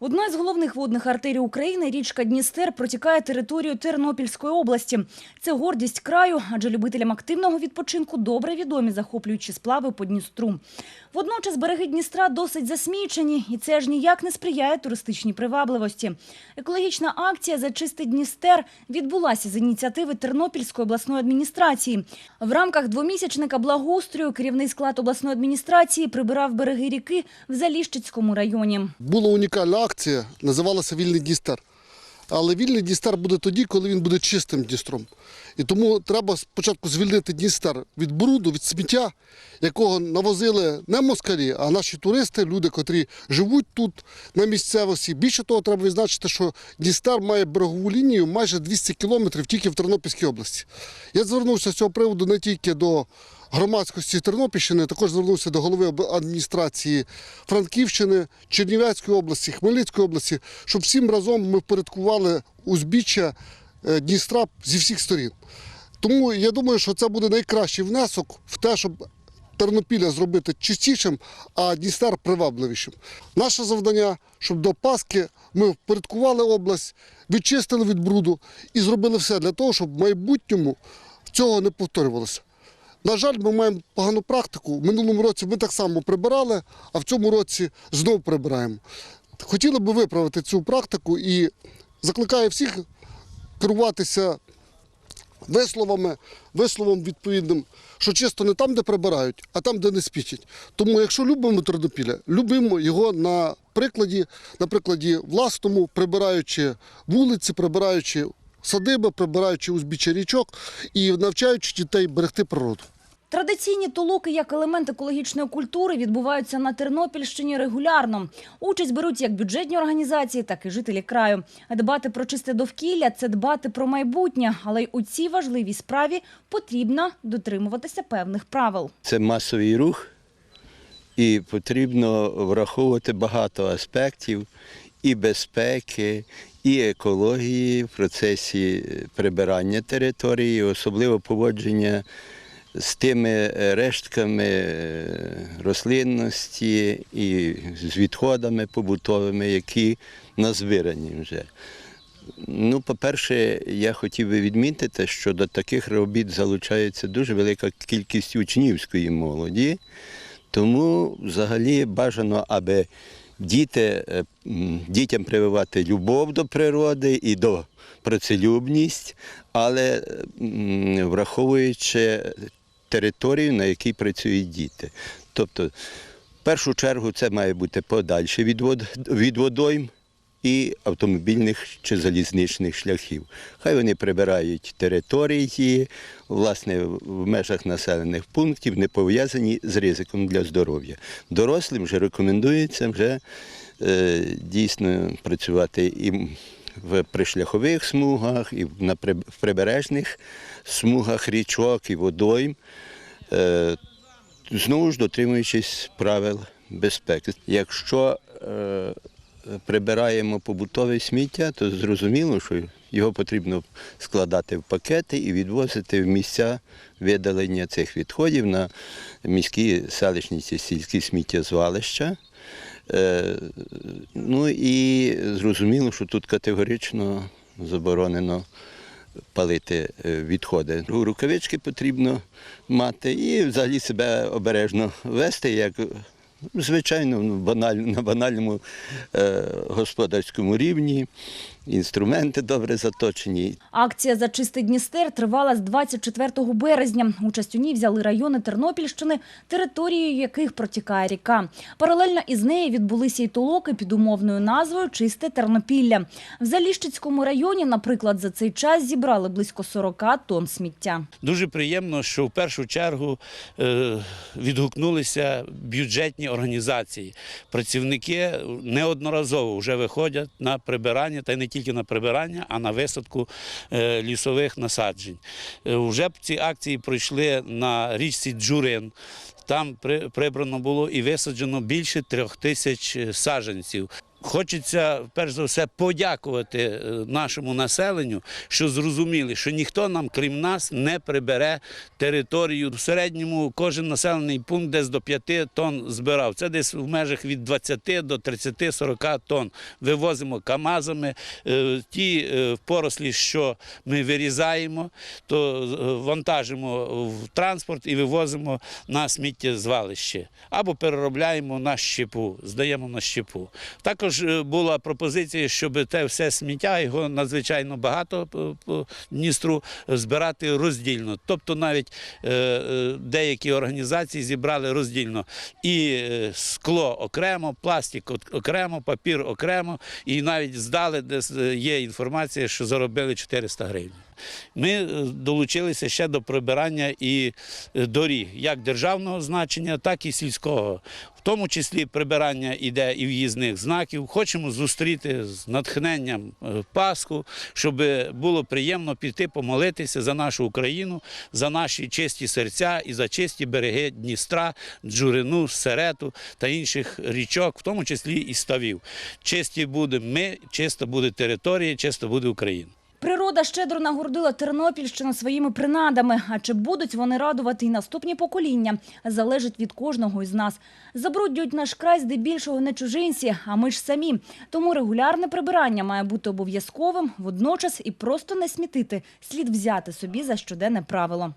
Одна з головних водних артерій України, річка Дністер, протікає територію Тернопільської області. Це гордість краю, адже любителям активного відпочинку добре відомі захоплюючі сплави по Дністру. Водночас береги Дністра досить засмічені, і це ж ніяк не сприяє туристичній привабливості. Екологічна акція «Зачисти Дністер» відбулася з ініціативи Тернопільської обласної адміністрації. В рамках двомісячника благоустрою керівний склад обласної адміністрації прибирав береги ріки в Заліщицькому районі. Була унікальна акція, називалася Вільний Дністер. Але вільний Дністер буде тоді, коли він буде чистим Дністром. І тому треба спочатку звільнити Дністер від бруду, від сміття, якого навозили не москалі, а наші туристи, люди, котрі живуть тут на місцевості. Більше того, треба відзначити, що Дністер має берегову лінію майже 200 кілометрів тільки в Тернопільській області. Я звернувся з цього приводу не тільки до громадськості Тернопільщини, також звернувся до голови адміністрації Франківщини, Чернівецької області, Хмельницької області, щоб всім разом ми впорядкували узбіччя е, Дністра зі всіх сторін. Тому я думаю, що це буде найкращий внесок в те, щоб Тернопіля зробити чистішим, а Дністер привабливішим. Наше завдання, щоб до Пасхи ми впорядкували область, відчистили від бруду і зробили все для того, щоб в майбутньому цього не повторювалося. На жаль, ми маємо погану практику. В минулому році ми так само прибирали, а в цьому році знову прибираємо. Хотіли би виправити цю практику і закликаю всіх керуватися висловами, висловом відповідним, що чисто не там, де прибирають, а там, де не спічать. Тому, якщо любимо Тернопіля, любимо його на прикладі, на прикладі власному, прибираючи вулиці, прибираючи садиби, прибираючи узбіччя річок і навчаючи дітей берегти природу. Традиційні толоки як елемент екологічної культури відбуваються на Тернопільщині регулярно. Участь беруть як бюджетні організації, так і жителі краю. Дбати про чисте довкілля це дбати про майбутнє, але й у цій важливій справі потрібно дотримуватися певних правил. Це масовий рух, і потрібно враховувати багато аспектів і безпеки, і екології в процесі прибирання території, особливо поводження з тими рештками е, рослинності і з відходами побутовими, які назбирані вже. Ну, по-перше, я хотів би відмітити, що до таких робіт залучається дуже велика кількість учнівської молоді, тому взагалі бажано, аби діти, е, дітям прививати любов до природи і до працелюбність, але враховуючи територію, на якій працюють діти. Тобто, в першу чергу, це має бути подальше від, водойм і автомобільних чи залізничних шляхів. Хай вони прибирають території, власне, в межах населених пунктів, не пов'язані з ризиком для здоров'я. Дорослим вже рекомендується вже е, дійсно працювати і в пришляхових смугах, і на прибережних смугах річок і водойм. Е, знову ж дотримуючись правил безпеки. Якщо е, прибираємо побутове сміття, то зрозуміло, що його потрібно складати в пакети і відвозити в місця видалення цих відходів на міські селищні чи сільські сміттєзвалища. Е, ну і зрозуміло, що тут категорично заборонено палити е, відходи. Рукавички потрібно мати і взагалі себе обережно вести, як звичайно ну, на банальному е, господарському рівні. Інструменти добре заточені. Акція «За чистий Дністер» тривала з 24 березня. Участь у ній взяли райони Тернопільщини, територією яких протікає ріка. Паралельно із нею відбулися й толоки під умовною назвою «Чисте Тернопілля». В Заліщицькому районі, наприклад, за цей час зібрали близько 40 тонн сміття. Дуже приємно, що в першу чергу е, відгукнулися бюджетні організації. Працівники неодноразово вже виходять на прибирання, та й не тільки на прибирання, а на висадку е, лісових насаджень. Е, Вже ці акції пройшли на річці Джурин. Там при- прибрано було і висаджено більше трьох тисяч саженців. саджанців. Хочеться перш за все подякувати е, нашому населенню, що зрозуміли, що ніхто нам, крім нас, не прибере територію. В середньому кожен населений пункт десь до 5 тонн збирав. Це десь в межах від 20 до 30-40 тонн. Вивозимо камазами. Е, Ті е, порослі, що ми вирізаємо, то вантажимо в транспорт і вивозимо на сміттєзвалище або переробляємо на щепу, здаємо на щепу. Також е, була пропозиція, щоб те все сміття, його надзвичайно багато по, Дністру, збирати роздільно. Тобто навіть е, е, деякі організації зібрали роздільно і скло окремо, пластик окремо, папір окремо, і навіть здали, де є інформація, що заробили 400 гривень. Ми е, долучилися ще до прибирання і е, доріг, як державного значення, так і сільського. В тому числі прибирання іде і в'їзних знаків. Хочемо зустріти з натхненням е, Пасху, щоб було приємно піти помолитися за нашу Україну, за наші чисті серця і за чисті береги Дністра, Джурину, Серету та інших річок, в тому числі і ставів. Чисті будемо ми, чиста буде територія, чиста буде Україна. Природа щедро нагородила Тернопільщину своїми принадами. А чи будуть вони радувати і наступні покоління, залежить від кожного із нас. Забруднюють наш край здебільшого не чужинці, а ми ж самі. Тому регулярне прибирання має бути обов'язковим, водночас і просто не смітити. Слід взяти собі за щоденне правило.